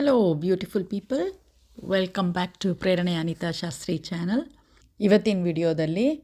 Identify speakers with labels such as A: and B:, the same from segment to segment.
A: Hello beautiful people welcome back to Prerane Anitha Shastri channel ಇವತ್ತಿನ ವಿಡಿಯೋದಲ್ಲಿ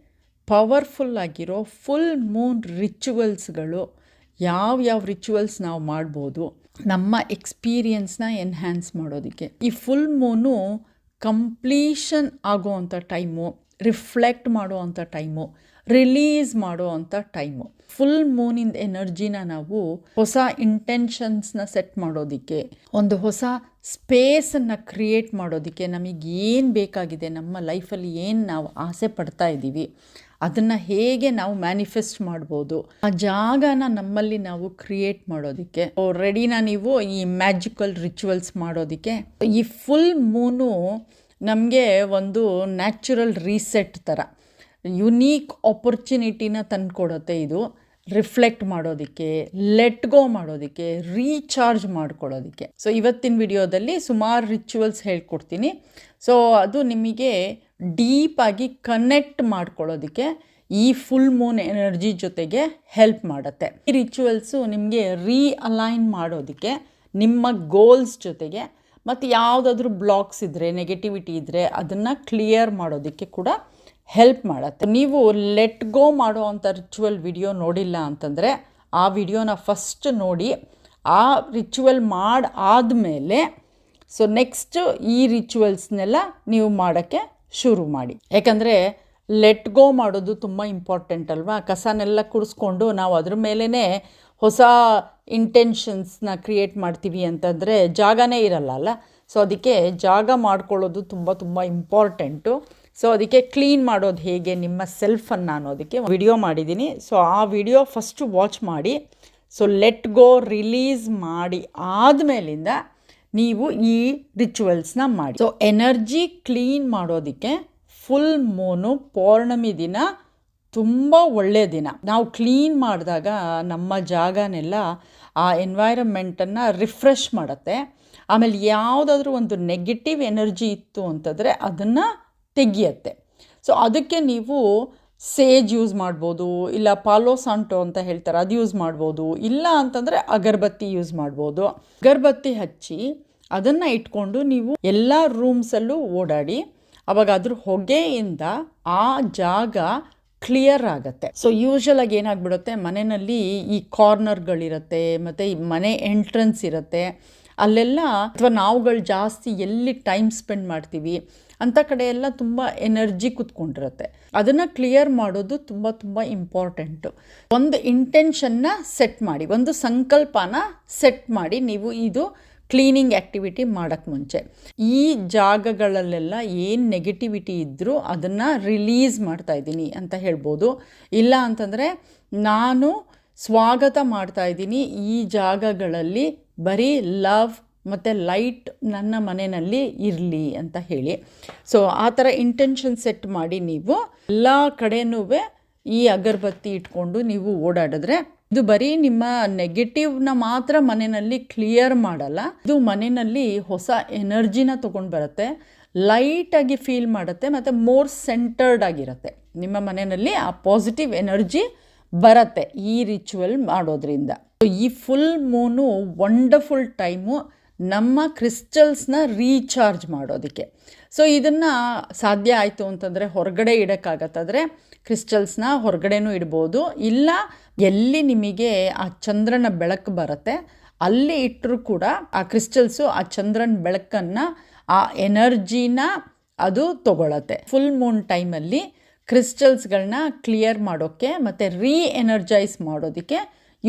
A: powerful ಆಗಿರೋ full Moon ರಿಚುವಲ್ಸ್ಗಳು ಯಾವ ಯಾವ ರಿಚುವಲ್ಸ್ ನಾವು ಮಾಡ್ಬೋದು, ನಮ್ಮ ಎಕ್ಸ್ಪೀರಿಯನ್ಸ್ನ ಎನ್ಹ್ಯಾನ್ಸ್ ಮಾಡೋದಕ್ಕೆ. ಈ ಫುಲ್ ಮೂನು ಕಂಪ್ಲೀಷನ್ ಆಗೋವಂಥ ಟೈಮು ರಿಫ್ಲೆಕ್ಟ್ ಮಾಡುವಂಥ ಟೈಮು ರಿಲೀಸ್ ಮಾಡುವಂಥ ಟೈಮು ಫುಲ್ ಮೂನಿಂದ ಎನರ್ಜಿನ ನಾವು ಹೊಸ ಇಂಟೆನ್ಷನ್ಸ್ನ ಸೆಟ್ ಮಾಡೋದಕ್ಕೆ, ಒಂದು ಹೊಸ ಸ್ಪೇಸನ್ನು ಕ್ರಿಯೇಟ್ ಮಾಡೋದಕ್ಕೆ ನಮಗೆ ಏನು ಬೇಕಾಗಿದೆ, ನಮ್ಮ ಲೈಫಲ್ಲಿ ಏನು ನಾವು ಆಸೆ ಪಡ್ತಾ ಇದ್ದೀವಿ, ಅದನ್ನು ಹೇಗೆ ನಾವು ಮ್ಯಾನಿಫೆಸ್ಟ್ ಮಾಡ್ಬೋದು, ಆ ಜಾಗನ ನಮ್ಮಲ್ಲಿ ನಾವು ಕ್ರಿಯೇಟ್ ಮಾಡೋದಕ್ಕೆ ರೆಡಿನ ನೀವು ಈ ಮ್ಯಾಜಿಕಲ್ ರಿಚುವಲ್ಸ್ ಮಾಡೋದಕ್ಕೆ, ಈ ಫುಲ್ ಮೂನು ನಮಗೆ ಒಂದು ನ್ಯಾಚುರಲ್ ರೀಸೆಟ್ ಥರ ಯುನೀಕ್ ಆಪರ್ಚುನಿಟಿನ ತಂದುಕೊಡುತ್ತೆ ಇದು. ರಿಫ್ಲೆಕ್ಟ್ ಮಾಡೋದಕ್ಕೆ ಲೆಟ್ ಗೋ ಮಾಡೋದಕ್ಕೆ ರೀಚಾರ್ಜ್ ಮಾಡ್ಕೊಳ್ಳೋದಕ್ಕೆ. ಸೊ ಇವತ್ತಿನ ವಿಡಿಯೋದಲ್ಲಿ ಸುಮಾರು ರಿಚುವಲ್ಸ್ ಹೇಳ್ಕೊಡ್ತೀನಿ. ಸೊ ಅದು ನಿಮಗೆ ಡೀಪಾಗಿ ಕನೆಕ್ಟ್ ಮಾಡ್ಕೊಳ್ಳೋದಕ್ಕೆ ಈ ಫುಲ್ ಮೂನ್ ಎನರ್ಜಿ ಜೊತೆಗೆ ಹೆಲ್ಪ್ ಮಾಡುತ್ತೆ. ಈ ರಿಚುವಲ್ಸು ನಿಮಗೆ ರೀಅಲೈನ್ ಮಾಡೋದಕ್ಕೆ, ನಿಮ್ಮ ಗೋಲ್ಸ್ ಜೊತೆಗೆ, ಮತ್ತು ಯಾವುದಾದ್ರೂ ಬ್ಲಾಕ್ಸ್ ಇದ್ದರೆ ನೆಗೆಟಿವಿಟಿ ಇದ್ದರೆ ಅದನ್ನು ಕ್ಲಿಯರ್ ಮಾಡೋದಕ್ಕೆ ಕೂಡ ಹೆಲ್ಪ್ ಮಾಡುತ್ತೆ. ನೀವು ಲೆಟ್ ಗೋ ಮಾಡೋ ಅಂಥ ರಿಚುವಲ್ ವಿಡಿಯೋ ನೋಡಿಲ್ಲ ಅಂತಂದರೆ ಆ ವಿಡಿಯೋನ ಫಸ್ಟ್ ನೋಡಿ, ಆ ರಿಚುವಲ್ ಮಾಡಿ ಆದಮೇಲೆ ಸೊ ನೆಕ್ಸ್ಟ್ ಈ ರಿಚುವಲ್ಸ್ನೆಲ್ಲ ನೀವು ಮಾಡೋಕ್ಕೆ ಶುರು ಮಾಡಿ. ಯಾಕಂದರೆ ಲೆಟ್ ಗೋ ಮಾಡೋದು ತುಂಬ ಇಂಪಾರ್ಟೆಂಟ್ ಅಲ್ವಾ? ಕಸನೆಲ್ಲ ಕುಡಿಸ್ಕೊಂಡು ನಾವು ಅದ್ರ ಮೇಲೇ ಹೊಸ ಇಂಟೆನ್ಷನ್ಸ್ನ ಕ್ರಿಯೇಟ್ ಮಾಡ್ತೀವಿ ಅಂತಂದರೆ ಜಾಗನೇ ಇರಲ್ಲ ಅಲ್ಲ? ಸೊ ಅದಕ್ಕೆ ಜಾಗ ಮಾಡ್ಕೊಳ್ಳೋದು ತುಂಬ ತುಂಬ ಇಂಪಾರ್ಟೆಂಟು ಸೊ ಅದಕ್ಕೆ ಕ್ಲೀನ್ ಮಾಡೋದು ಹೇಗೆ? ನಿಮ್ಮ ಸೆಲ್ಫನ್ನು ಅನ್ನೋದಕ್ಕೆ ವಿಡಿಯೋ ಮಾಡಿದ್ದೀನಿ. ಸೊ ಆ ವಿಡಿಯೋ ಫಸ್ಟು ವಾಚ್ ಮಾಡಿ. ಸೊ ಲೆಟ್ ಗೋ ರಿಲೀಸ್ ಮಾಡಿ ಆದಮೇಲಿಂದ ನೀವು ಈ ರಿಚುವಲ್ಸ್ನ ಮಾಡಿ. ಸೊ ಎನರ್ಜಿ ಕ್ಲೀನ್ ಮಾಡೋದಕ್ಕೆ ಫುಲ್ ಮೂನು ಪೌರ್ಣಮಿ ದಿನ ತುಂಬ ಒಳ್ಳೆಯ ದಿನ. ನಾವು ಕ್ಲೀನ್ ಮಾಡಿದಾಗ ನಮ್ಮ ಜಾಗನೆಲ್ಲ ಆ ಎನ್ವೈರಮೆಂಟನ್ನು ರಿಫ್ರೆಶ್ ಮಾಡುತ್ತೆ. ಆಮೇಲೆ ಯಾವುದಾದ್ರೂ ಒಂದು ನೆಗೆಟಿವ್ ಎನರ್ಜಿ ಇತ್ತು ಅಂತಂದರೆ ಅದನ್ನು ತೆಗಿಯತ್ತೆ. ಸೊ ಅದಕ್ಕೆ ನೀವು ಸೇಜ್ ಯೂಸ್ ಮಾಡ್ಬೋದು, ಇಲ್ಲ ಪಾಲೋಸಾಂಟೋ ಅಂತ ಹೇಳ್ತಾರೆ, ಅದು ಯೂಸ್ ಮಾಡ್ಬೋದು, ಇಲ್ಲ ಅಂತಂದರೆ ಅಗರಬತ್ತಿ ಯೂಸ್ ಮಾಡ್ಬೋದು. ಅಗರಬತ್ತಿ ಹಚ್ಚಿ ಅದನ್ನು ಇಟ್ಕೊಂಡು ನೀವು ಎಲ್ಲ ರೂಮ್ಸಲ್ಲೂ ಓಡಾಡಿ, ಅವಾಗ ಅದ್ರ ಹೊಗೆಯಿಂದ ಆ ಜಾಗ ಕ್ಲಿಯರ್ ಆಗುತ್ತೆ. ಸೊ ಯೂಶ್ವಲಾಗಿ ಏನಾಗ್ಬಿಡುತ್ತೆ, ಮನೆಯಲ್ಲಿ ಈ ಕಾರ್ನರ್ಗಳಿರುತ್ತೆ ಮತ್ತು ಈ ಮನೆ ಎಂಟ್ರೆನ್ಸ್ ಇರುತ್ತೆ ಅಲ್ಲೆಲ್ಲ ಅಥವಾ ನಾವುಗಳು ಜಾಸ್ತಿ ಎಲ್ಲಿ ಟೈಮ್ ಸ್ಪೆಂಡ್ ಮಾಡ್ತೀವಿ ಅಂಥ ಕಡೆ ಎಲ್ಲ ತುಂಬ ಎನರ್ಜಿ ಕುತ್ಕೊಂಡಿರುತ್ತೆ. ಅದನ್ನು ಕ್ಲಿಯರ್ ಮಾಡೋದು ತುಂಬ ತುಂಬ ಇಂಪಾರ್ಟೆಂಟು ಒಂದು ಇಂಟೆನ್ಷನ್ನ ಸೆಟ್ ಮಾಡಿ, ಒಂದು ಸಂಕಲ್ಪನ ಸೆಟ್ ಮಾಡಿ ನೀವು ಇದು ಕ್ಲೀನಿಂಗ್ ಆ್ಯಕ್ಟಿವಿಟಿ ಮಾಡೋಕ್ಕೆ ಮುಂಚೆ. ಈ ಜಾಗಗಳಲ್ಲೆಲ್ಲ ಏನು ನೆಗೆಟಿವಿಟಿ ಇದ್ದರೂ ಅದನ್ನು ರಿಲೀಸ್ ಮಾಡ್ತಾ ಇದ್ದೀನಿ ಅಂತ ಹೇಳ್ಬೋದು. ಇಲ್ಲ ಅಂತಂದರೆ ನಾನು ಸ್ವಾಗತ ಮಾಡ್ತಾ ಇದ್ದೀನಿ ಈ ಜಾಗಗಳಲ್ಲಿ ಬರೀ ಲವ್ ಮತ್ತು ಲೈಟ್ ನನ್ನ ಮನೆಯಲ್ಲಿ ಇರಲಿ ಅಂತ ಹೇಳಿ. ಸೊ ಆ ಥರ ಇಂಟೆನ್ಷನ್ ಸೆಟ್ ಮಾಡಿ ನೀವು ಎಲ್ಲ ಕಡೆಯೂ ಈ ಅಗರಬತ್ತಿ ಇಟ್ಕೊಂಡು ನೀವು ಓಡಾಡಿದ್ರೆ ಇದು ಬರೀ ನಿಮ್ಮ ನೆಗೆಟಿವ್ನ ಮಾತ್ರ ಮನೆಯಲ್ಲಿ ಕ್ಲಿಯರ್ ಮಾಡಲ್ಲ. ಇದು ಮನೆಯಲ್ಲಿ ಹೊಸ ಎನರ್ಜಿನ ತೊಗೊಂಡು ಬರುತ್ತೆ ಲೈಟಾಗಿ ಫೀಲ್ ಮಾಡುತ್ತೆ ಮತ್ತು ಮೋರ್ ಸೆಂಟರ್ಡ್ ಆಗಿರುತ್ತೆ. ನಿಮ್ಮ ಮನೆಯಲ್ಲಿ ಆ ಪಾಸಿಟಿವ್ ಎನರ್ಜಿ ಬರುತ್ತೆ ಈ ರಿಚುವಲ್ ಮಾಡೋದ್ರಿಂದ. ಈ ಫುಲ್ ಮೂನು ವಂಡರ್ಫುಲ್ ಟೈಮು ನಮ್ಮ ಕ್ರಿಸ್ಟಲ್ಸ್ನ ರೀಚಾರ್ಜ್ ಮಾಡೋದಕ್ಕೆ. ಸೊ ಇದನ್ನು ಸಾಧ್ಯ ಆಯಿತು ಅಂತಂದರೆ ಹೊರಗಡೆ ಇಡೋಕ್ಕಾಗತ್ತಾದರೆ ಕ್ರಿಸ್ಟಲ್ಸ್ನ ಹೊರಗಡೆನೂ ಇಡ್ಬೋದು. ಇಲ್ಲ, ಎಲ್ಲಿ ನಿಮಗೆ ಆ ಚಂದ್ರನ ಬೆಳಕು ಬರುತ್ತೆ, ಅಲ್ಲಿ ಇಟ್ಟರೂ ಕೂಡ ಆ ಕ್ರಿಸ್ಟಲ್ಸು ಆ ಚಂದ್ರನ ಬೆಳಕನ್ನು, ಆ ಎನರ್ಜಿನ ಅದು ತಗೊಳತ್ತೆ. ಫುಲ್ ಮೂನ್ ಟೈಮಲ್ಲಿ ಕ್ರಿಸ್ಟಲ್ಸ್ಗಳನ್ನ ಕ್ಲಿಯರ್ ಮಾಡೋಕ್ಕೆ ಮತ್ತು ರೀ ಎನರ್ಜೈಸ್ ಮಾಡೋದಕ್ಕೆ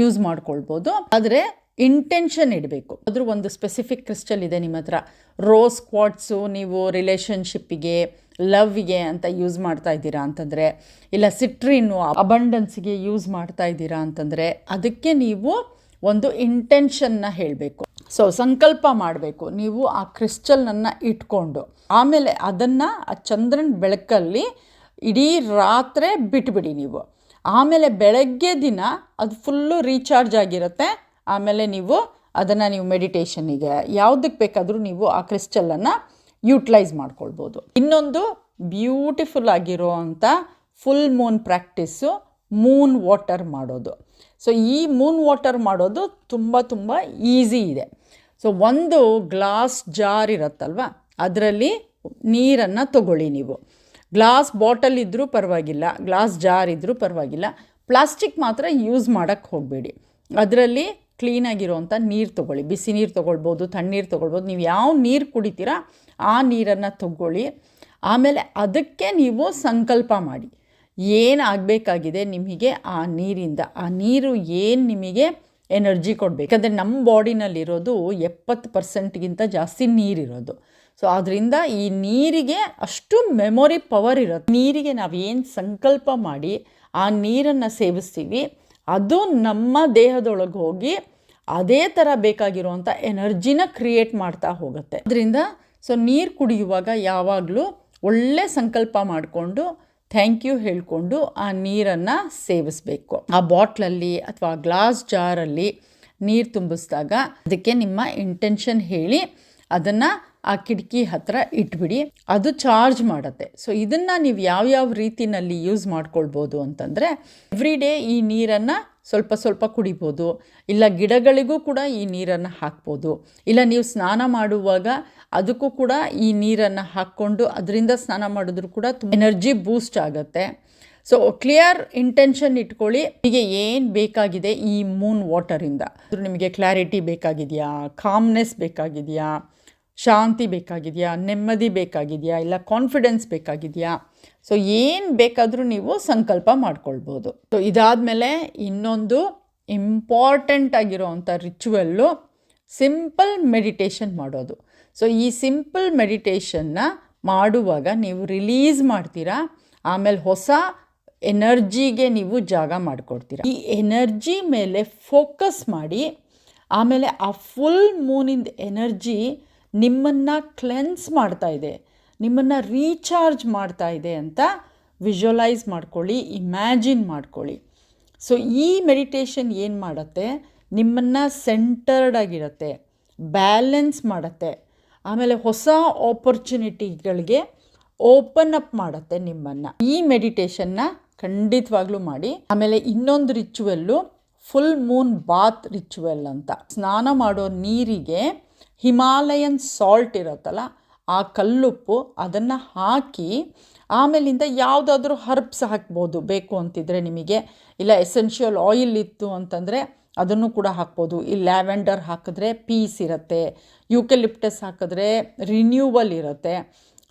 A: ಯೂಸ್ ಮಾಡ್ಕೊಳ್ಬೋದು. ಆದರೆ ಇಂಟೆನ್ಷನ್ ಇಡಬೇಕು. ಅದ್ರ ಒಂದು ಸ್ಪೆಸಿಫಿಕ್ ಕ್ರಿಸ್ಟಲ್ ಇದೆ ನಿಮ್ಮ ಹತ್ರ. ರೋಸ್ ಕ್ವಾಟ್ಸು ನೀವು ರಿಲೇಷನ್ಶಿಪ್ಪಿಗೆ ಲವ್ಗೆ ಅಂತ ಯೂಸ್ ಮಾಡ್ತಾ ಇದ್ದೀರಾ ಅಂತಂದರೆ, ಇಲ್ಲ ಸಿಟ್ರಿನ್ನು ಅಬಂಡನ್ಸ್ಗೆ ಯೂಸ್ ಮಾಡ್ತಾ ಇದ್ದೀರಾ ಅಂತಂದರೆ, ಅದಕ್ಕೆ ನೀವು ಒಂದು ಇಂಟೆನ್ಷನ್ನ ಹೇಳಬೇಕು. ಸೊ ಸಂಕಲ್ಪ ಮಾಡಬೇಕು. ನೀವು ಆ ಕ್ರಿಸ್ಟಲ್ನನ್ನು ಇಟ್ಕೊಂಡು, ಆಮೇಲೆ ಅದನ್ನು ಆ ಚಂದ್ರನ ಬೆಳಕಲ್ಲಿ ಇಡೀ ರಾತ್ರಿ ಬಿಟ್ಬಿಡಿ ನೀವು. ಆಮೇಲೆ ಬೆಳಗ್ಗೆ ದಿನ ಅದು ಫುಲ್ಲು ರೀಚಾರ್ಜ್ ಆಗಿರುತ್ತೆ. ಆಮೇಲೆ ನೀವು ಅದನ್ನು ನೀವು ಮೆಡಿಟೇಷನಿಗೆ ಯಾವುದಕ್ಕೆ ಬೇಕಾದರೂ ನೀವು ಆ ಕ್ರಿಸ್ಟಲನ್ನು ಯೂಟಿಲೈಸ್ ಮಾಡ್ಕೊಳ್ಬೋದು. ಇನ್ನೊಂದು ಬ್ಯೂಟಿಫುಲ್ ಆಗಿರೋ ಅಂಥ full moon practice moon water ಮಾಡೋದು. ಸೊ ಈ ಮೂನ್ ವಾಟರ್ ಮಾಡೋದು ತುಂಬ ತುಂಬ ಈಸಿ ಇದೆ. ಸೊ ಒಂದು ಗ್ಲಾಸ್ ಜಾರ್ ಇರುತ್ತಲ್ವ? ಅದರಲ್ಲಿ ನೀರನ್ನು ತಗೊಳ್ಳಿ ನೀವು. ಗ್ಲಾಸ್ ಬಾಟಲ್ ಇದ್ದರೂ ಪರವಾಗಿಲ್ಲ, ಗ್ಲಾಸ್ ಜಾರ್ ಇದ್ದರೂ ಪರವಾಗಿಲ್ಲ. ಪ್ಲಾಸ್ಟಿಕ್ ಮಾತ್ರ ಯೂಸ್ ಮಾಡೋಕ್ಕೆ ಹೋಗಬೇಡಿ. ಅದರಲ್ಲಿ ಕ್ಲೀನಾಗಿರೋವಂಥ ನೀರು ತೊಗೊಳ್ಳಿ. ಬಿಸಿ ನೀರು ತೊಗೊಳ್ಬೋದು, ತಣ್ಣೀರು ತೊಗೊಳ್ಬೋದು. ನೀವು ಯಾವ ನೀರು ಕುಡಿತೀರಾ ಆ ನೀರನ್ನು ತೊಗೊಳ್ಳಿ. ಆಮೇಲೆ ಅದಕ್ಕೆ ನೀವು ಸಂಕಲ್ಪ ಮಾಡಿ. ಏನಾಗಬೇಕಾಗಿದೆ ನಿಮಗೆ ಆ ನೀರಿಂದ? ಆ ನೀರು ಏನು ನಿಮಗೆ ಎನರ್ಜಿ ಕೊಡಬೇಕು. ಯಾಕಂದರೆ ನಮ್ಮ ಬಾಡಿನಲ್ಲಿರೋದು ಎಪ್ಪತ್ತು ಪರ್ಸೆಂಟ್ಗಿಂತ ಜಾಸ್ತಿ ನೀರಿರೋದು. ಸೊ ಅದರಿಂದ ಈ ನೀರಿಗೆ ಅಷ್ಟು ಮೆಮೊರಿ ಪವರ್ ಇರುತ್ತೆ ನೀರಿಗೆ ನಾವು ಏನು ಸಂಕಲ್ಪ ಮಾಡಿ ಆ ನೀರನ್ನು ಸೇವಿಸ್ತೀವಿ, ಅದು ನಮ್ಮ ದೇಹದೊಳಗೆ ಹೋಗಿ ಅದೇ ಥರ ಬೇಕಾಗಿರುವಂಥ ಎನರ್ಜಿನ ಕ್ರಿಯೇಟ್ ಮಾಡ್ತಾ ಹೋಗುತ್ತೆ. ಅದರಿಂದ ಸೊ, ನೀರು ಕುಡಿಯುವಾಗ ಯಾವಾಗಲೂ ಒಳ್ಳೆ ಸಂಕಲ್ಪ ಮಾಡಿಕೊಂಡು ಥ್ಯಾಂಕ್ ಯು ಹೇಳಿಕೊಂಡು ಆ ನೀರನ್ನು ಸೇವಿಸಬೇಕು. ಆ ಬಾಟ್ಲಲ್ಲಿ ಅಥವಾ ಗ್ಲಾಸ್ ಜಾರಲ್ಲಿ ನೀರು ತುಂಬಿಸಿದಾಗ ಅದಕ್ಕೆ ನಿಮ್ಮ ಇಂಟೆನ್ಷನ್ ಹೇಳಿ ಅದನ್ನು ಆ ಕಿಟಕಿ ಹತ್ತಿರ ಇಟ್ಬಿಡಿ. ಅದು ಚಾರ್ಜ್ ಮಾಡುತ್ತೆ. ಸೊ ಇದನ್ನು ನೀವು ಯಾವ್ಯಾವ ರೀತಿನಲ್ಲಿ ಯೂಸ್ ಮಾಡ್ಕೊಳ್ಬೋದು ಅಂತಂದರೆ ಎವ್ರಿ ಡೇ ಈ ನೀರನ್ನು ಸ್ವಲ್ಪ ಸ್ವಲ್ಪ ಕುಡಿಬೋದು. ಇಲ್ಲ ಗಿಡಗಳಿಗೂ ಕೂಡ ಈ ನೀರನ್ನು ಹಾಕ್ಬೋದು. ಇಲ್ಲ ನೀವು ಸ್ನಾನ ಮಾಡುವಾಗ ಅದಕ್ಕೂ ಕೂಡ ಈ ನೀರನ್ನು ಹಾಕ್ಕೊಂಡು ಅದರಿಂದ ಸ್ನಾನ ಮಾಡಿದ್ರು ಕೂಡ ಎನರ್ಜಿ ಬೂಸ್ಟ್ ಆಗುತ್ತೆ. ಸೊ, ಕ್ಲಿಯರ್ ಇಂಟೆನ್ಷನ್ ಇಟ್ಕೊಳ್ಳಿ. ನಿಮಗೆ ಏನು ಬೇಕಾಗಿದೆ ಈ ಮೂನ್ ವಾಟರಿಂದ? ನಿಮಗೆ ಕ್ಲಾರಿಟಿ ಬೇಕಾಗಿದೆಯಾ? ಕಾಮ್ನೆಸ್ ಬೇಕಾಗಿದೆಯಾ? ಶಾಂತಿ ಬೇಕಾಗಿದೆಯಾ? ನೆಮ್ಮದಿ ಬೇಕಾಗಿದೆಯಾ? ಇಲ್ಲ ಕಾನ್ಫಿಡೆನ್ಸ್ ಬೇಕಾಗಿದೆಯಾ? ಸೊ ಏನು ಬೇಕಾದರೂ ನೀವು ಸಂಕಲ್ಪ ಮಾಡ್ಕೊಳ್ಬೋದು. ಸೊ ಇದಾದಮೇಲೆ ಇನ್ನೊಂದು ಇಂಪಾರ್ಟೆಂಟ್ ಆಗಿರೋವಂಥ ರಿಚುವಲ್ಲು ಸಿಂಪಲ್ ಮೆಡಿಟೇಷನ್ ಮಾಡೋದು. ಸೊ ಈ ಸಿಂಪಲ್ ಮೆಡಿಟೇಷನ್ನ ಮಾಡುವಾಗ ನೀವು ರಿಲೀಸ್ ಮಾಡ್ತೀರಾ? ಆಮೇಲೆ ಹೊಸ ಎನರ್ಜಿಗೆ ನೀವು ಜಾಗ ಮಾಡಿಕೊಡ್ತೀರಾ? ಈ ಎನರ್ಜಿ ಮೇಲೆ ಫೋಕಸ್ ಮಾಡಿ, ಆಮೇಲೆ ಆ ಫುಲ್ ಮೂನಿಂದ ಎನರ್ಜಿ ನಿಮ್ಮನ್ನು ಕ್ಲೆನ್ಸ್ ಮಾಡ್ತಾ ಇದೆ, ನಿಮ್ಮನ್ನು ರೀಚಾರ್ಜ್ ಮಾಡ್ತಾ ಇದೆ ಅಂತ ವಿಜುವಲೈಸ್ ಮಾಡ್ಕೊಳ್ಳಿ ಇಮ್ಯಾಜಿನ್ ಮಾಡ್ಕೊಳ್ಳಿ. ಸೊ ಈ ಮೆಡಿಟೇಷನ್ ಏನು ಮಾಡುತ್ತೆ? ನಿಮ್ಮನ್ನು ಸೆಂಟರ್ಡ್ ಆಗಿರುತ್ತೆ ಬ್ಯಾಲೆನ್ಸ್ ಮಾಡುತ್ತೆ. ಆಮೇಲೆ ಹೊಸ ಆಪರ್ಚುನಿಟಿಗಳಿಗೆ ಓಪನ್ ಅಪ್ ಮಾಡುತ್ತೆ ನಿಮ್ಮನ್ನು. ಈ ಮೆಡಿಟೇಷನ್ನ ಖಂಡಿತವಾಗ್ಲೂ ಮಾಡಿ. ಆಮೇಲೆ ಇನ್ನೊಂದು ritual full moon bath ritual ಅಂತ. ಸ್ನಾನ ಮಾಡೋ ನೀರಿಗೆ ಹಿಮಾಲಯನ್ ಸಾಲ್ಟ್ ಇರುತ್ತಲ್ಲ, ಆ ಕಲ್ಲುಪ್ಪು ಅದನ್ನು ಹಾಕಿ ಆಮೇಲಿಂದ ಯಾವುದಾದ್ರೂ ಹರ್ಬ್ಸ್ ಹಾಕ್ಬೋದು. ಬೇಕು ಅಂತಿದ್ರೆ ನಿಮಗೆ, ಇಲ್ಲ ಎಸೆನ್ಷಿಯಲ್ ಆಯಿಲ್ ಇತ್ತು ಅಂತಂದರೆ ಅದನ್ನು ಕೂಡ ಹಾಕ್ಬೋದು. ಈ ಲ್ಯಾವೆಂಡರ್ ಹಾಕಿದ್ರೆ ಪೀಸ್ ಇರುತ್ತೆ ಯುಕೆಲಿಪ್ಟಸ್ ಹಾಕಿದ್ರೆ ರಿನ್ಯೂವಲ್ ಇರುತ್ತೆ.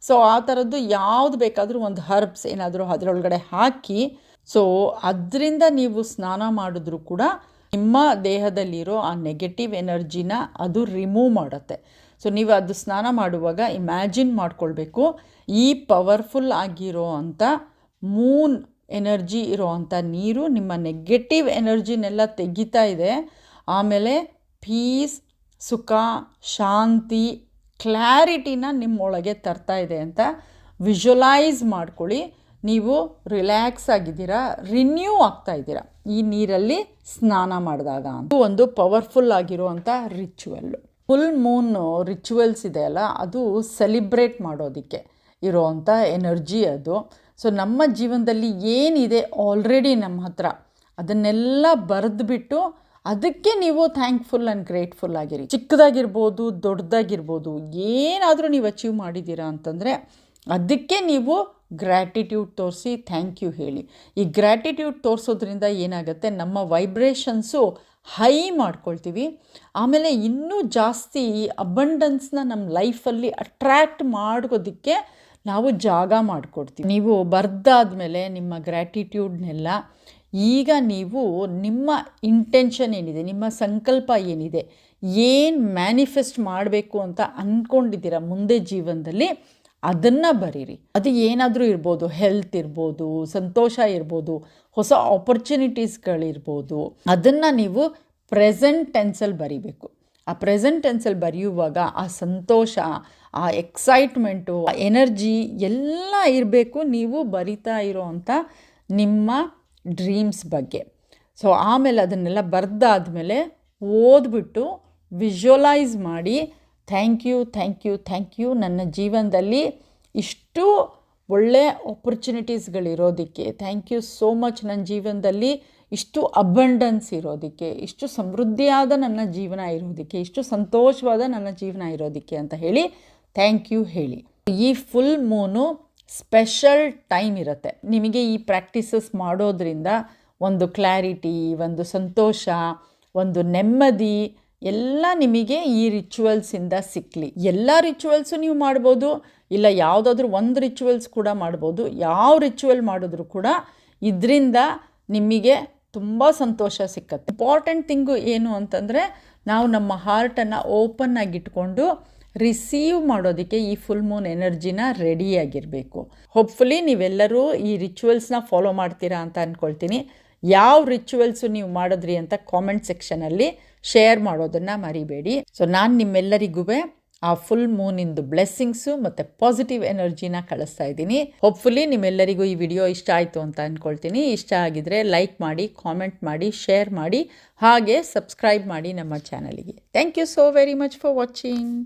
A: ಸೊ ಆ ಥರದ್ದು ಯಾವುದು ಬೇಕಾದರೂ ಒಂದು ಹರ್ಬ್ಸ್ ಏನಾದರೂ ಅದರೊಳಗಡೆ ಹಾಕಿ ಸೊ ಅದರಿಂದ ನೀವು ಸ್ನಾನ ಮಾಡಿದ್ರೂ ಕೂಡ ನಿಮ್ಮ ದೇಹದಲ್ಲಿರೋ ಆ ನೆಗೆಟಿವ್ ಎನರ್ಜಿನ ಅದು ರಿಮೂವ್ ಮಾಡುತ್ತೆ. ಸೊ ನೀವು ಅದು ಸ್ನಾನ ಮಾಡುವಾಗ ಇಮ್ಯಾಜಿನ್ ಮಾಡ್ಕೊಳ್ಬೇಕು, ಈ ಪವರ್ಫುಲ್ ಆಗಿರೋ ಅಂಥ ಮೂನ್ ಎನರ್ಜಿ ಇರೋ ಅಂಥ ನೀರು ನಿಮ್ಮ ನೆಗೆಟಿವ್ ಎನರ್ಜಿನೆಲ್ಲ ತೆಗಿತಾ ಇದೆ. ಆಮೇಲೆ ಪೀಸ್ ಸುಖ, ಶಾಂತಿ ಕ್ಲಾರಿಟಿನ ನಿಮ್ಮೊಳಗೆ ತರ್ತಾ ಇದೆ ಅಂತ ವಿಜುವಲೈಸ್ ಮಾಡ್ಕೊಳ್ಳಿ. ನೀವು ರಿಲ್ಯಾಕ್ಸ್ ಆಗಿದ್ದೀರಾ ರಿನ್ಯೂ ಆಗ್ತಾ ಇದ್ದೀರಾ? ಈ ನೀರಲ್ಲಿ ಸ್ನಾನ ಮಾಡಿದಾಗ ಅದು ಒಂದು ಪವರ್ಫುಲ್ ಆಗಿರುವಂಥ ರಿಚುವಲ್ಲು ಫುಲ್ ಮೂನ್ ರಿಚುವಲ್ಸ್ ಇದೆ ಅಲ್ಲ, ಅದು ಸೆಲಿಬ್ರೇಟ್ ಮಾಡೋದಕ್ಕೆ ಇರೋವಂಥ ಎನರ್ಜಿ ಅದು. ಸೊ ನಮ್ಮ ಜೀವನದಲ್ಲಿ ಏನಿದೆ ಆಲ್ರೆಡಿ ನಮ್ಮ ಹತ್ರ, ಅದನ್ನೆಲ್ಲ ಬರೆದ್ಬಿಟ್ಟು ಅದಕ್ಕೆ ನೀವು ಥ್ಯಾಂಕ್ಫುಲ್ ಆ್ಯಂಡ್ ಗ್ರೇಟ್ಫುಲ್ ಆಗಿರಿ. ಚಿಕ್ಕದಾಗಿರ್ಬೋದು, ದೊಡ್ಡದಾಗಿರ್ಬೋದು, ಏನಾದರೂ ನೀವು ಅಚೀವ್ ಮಾಡಿದ್ದೀರಾ ಅಂತಂದರೆ, ಅದಕ್ಕೆ ನೀವು ಗ್ರ್ಯಾಟಿಟ್ಯೂಡ್ ತೋರಿಸಿ, ಥ್ಯಾಂಕ್ ಯು ಹೇಳಿ. ಈ ಗ್ರ್ಯಾಟಿಟ್ಯೂಡ್ ತೋರಿಸೋದ್ರಿಂದ ಏನಾಗುತ್ತೆ, ನಮ್ಮ ವೈಬ್ರೇಷನ್ಸು ಹೈ ಮಾಡ್ಕೊಳ್ತೀವಿ. ಆಮೇಲೆ ಇನ್ನೂ ಜಾಸ್ತಿ ಅಬಂಡನ್ಸ್ನ ನಮ್ಮ ಲೈಫಲ್ಲಿ ಅಟ್ರ್ಯಾಕ್ಟ್ ಮಾಡೋದಕ್ಕೆ ನಾವು ಜಾಗ ಮಾಡಿಕೊಡ್ತೀವಿ. ನೀವು ಬರ್ದಾದ್ಮೇಲೆ ನಿಮ್ಮ ಗ್ರ್ಯಾಟಿಟ್ಯೂಡ್ನೆಲ್ಲ ಈಗ ನೀವು ನಿಮ್ಮ ಇಂಟೆನ್ಷನ್ ಏನಿದೆ, ನಿಮ್ಮ ಸಂಕಲ್ಪ ಏನಿದೆ, ಏನು ಮ್ಯಾನಿಫೆಸ್ಟ್ ಮಾಡಬೇಕು ಅಂತ ಅಂದ್ಕೊಂಡಿದ್ದೀರ ಮುಂದೆ ಜೀವನದಲ್ಲಿ ಅದನ್ನು ಬರೀರಿ. ಅದು ಏನಾದರೂ ಇರ್ಬೋದು ಹೆಲ್ತ್ ಇರ್ಬೋದು, ಸಂತೋಷ ಇರ್ಬೋದು, ಹೊಸ ಆಪರ್ಚುನಿಟೀಸ್ಗಳಿರ್ಬೋದು ಅದನ್ನು ನೀವು ಪ್ರೆಸೆಂಟ್ ಟೆನ್ಸಲ್ಲಿ ಬರೀಬೇಕು. ಆ ಪ್ರೆಸೆಂಟ್ ಟೆನ್ಸಲ್ಲಿ ಬರೆಯುವಾಗ ಆ ಸಂತೋಷ, ಆ ಎಕ್ಸೈಟ್ಮೆಂಟು ಆ ಎನರ್ಜಿ ಎಲ್ಲ ಇರಬೇಕು ನೀವು ಬರಿತಾ ಇರೋ ಅಂಥ ನಿಮ್ಮ ಡ್ರೀಮ್ಸ್ ಬಗ್ಗೆ. ಸೊ ಆಮೇಲೆ ಅದನ್ನೆಲ್ಲ ಬರೆದಾದ್ಮೇಲೆ ಓದ್ಬಿಟ್ಟು ವಿಜುವಲೈಸ್ ಮಾಡಿ thank you thank you thank you. ನನ್ನ ಜೀವನದಲ್ಲಿ ಇಷ್ಟು ಒಳ್ಳೆ ಆಪರ್ಚುನಿಟೀಸ್ಗಳಿರೋದಕ್ಕೆ ಥ್ಯಾಂಕ್ ಯು ಸೋ ಮಚ್ ನನ್ನ ಜೀವನದಲ್ಲಿ ಇಷ್ಟು ಅಬಂಡನ್ಸ್ ಇರೋದಕ್ಕೆ, ಇಷ್ಟು ಸಮೃದ್ಧಿಯಾದ ನನ್ನ ಜೀವನ ಇರೋದಕ್ಕೆ, ಇಷ್ಟು ಸಂತೋಷವಾದ ನನ್ನ ಜೀವನ ಇರೋದಕ್ಕೆ ಅಂತ ಹೇಳಿ ಥ್ಯಾಂಕ್ ಯು ಹೇಳಿ. ಈ ಫುಲ್ ಮೂನು ಸ್ಪೆಷಲ್ ಟೈಮ್ ಇರುತ್ತೆ. ನಿಮಗೆ ಈ ಪ್ರಾಕ್ಟೀಸಸ್ ಮಾಡೋದ್ರಿಂದ ಒಂದು ಕ್ಲಾರಿಟಿ ಒಂದು ಸಂತೋಷ, ಒಂದು ನೆಮ್ಮದಿ ಎಲ್ಲ ನಿಮಗೆ ಈ ರಿಚುವಲ್ಸಿಂದ ಸಿಕ್ಕಲಿ ಎಲ್ಲ ರಿಚುವಲ್ಸು ನೀವು ಮಾಡ್ಬೋದು, ಇಲ್ಲ ಯಾವುದಾದ್ರೂ ಒಂದು ರಿಚುವಲ್ಸ್ ಕೂಡ ಮಾಡ್ಬೋದು, ಯಾವ ರಿಚುವಲ್ ಮಾಡಿದ್ರು ಕೂಡ ಇದರಿಂದ ನಿಮಗೆ ತುಂಬ ಸಂತೋಷ ಸಿಕ್ಕತ್ತೆ. ಇಂಪಾರ್ಟೆಂಟ್ ಥಿಂಗು ಏನು ಅಂತಂದರೆ ನಾವು ನಮ್ಮ ಹಾರ್ಟನ್ನು ಓಪನ್ ಆಗಿಟ್ಕೊಂಡು ರಿಸೀವ್ ಮಾಡೋದಕ್ಕೆ ಈ ಫುಲ್ ಮೂನ್ ಎನರ್ಜಿನ ರೆಡಿಯಾಗಿರಬೇಕು ಹೋಪ್ಫುಲಿ ನೀವೆಲ್ಲರೂ ಈ ರಿಚುವಲ್ಸ್ನ ಫಾಲೋ ಮಾಡ್ತೀರಾ ಅಂತ ಅಂದ್ಕೊಳ್ತೀನಿ ಯಾವ ರಿಚುವಲ್ಸು ನೀವು ಮಾಡಿದ್ರಿ ಅಂತ ಕಾಮೆಂಟ್ ಸೆಕ್ಷನಲ್ಲಿ ಶೇರ್ ಮಾಡೋದನ್ನು ಮರಿಬೇಡಿ. ಸೊ ನಾನು ನಿಮ್ಮೆಲ್ಲರಿಗೂ ಆ ಫುಲ್ ಮೂನಿಂದು ಬ್ಲೆಸ್ಸಿಂಗ್ಸು ಮತ್ತು ಪಾಸಿಟಿವ್ ಎನರ್ಜಿನ ಕಳಿಸ್ತಾ ಇದ್ದೀನಿ. ಹೋಪ್ಫುಲಿ ನಿಮ್ಮೆಲ್ಲರಿಗೂ ಈ ವಿಡಿಯೋ ಇಷ್ಟ ಆಯಿತು ಅಂತ ಅಂದ್ಕೊಳ್ತೀನಿ ಇಷ್ಟ ಆಗಿದ್ರೆ ಲೈಕ್ ಮಾಡಿ ಕಾಮೆಂಟ್ ಮಾಡಿ ಶೇರ್ ಮಾಡಿ, ಹಾಗೆ ಸಬ್ಸ್ಕ್ರೈಬ್ ಮಾಡಿ ನಮ್ಮ ಚಾನಲಿಗೆ thank you so very much for watching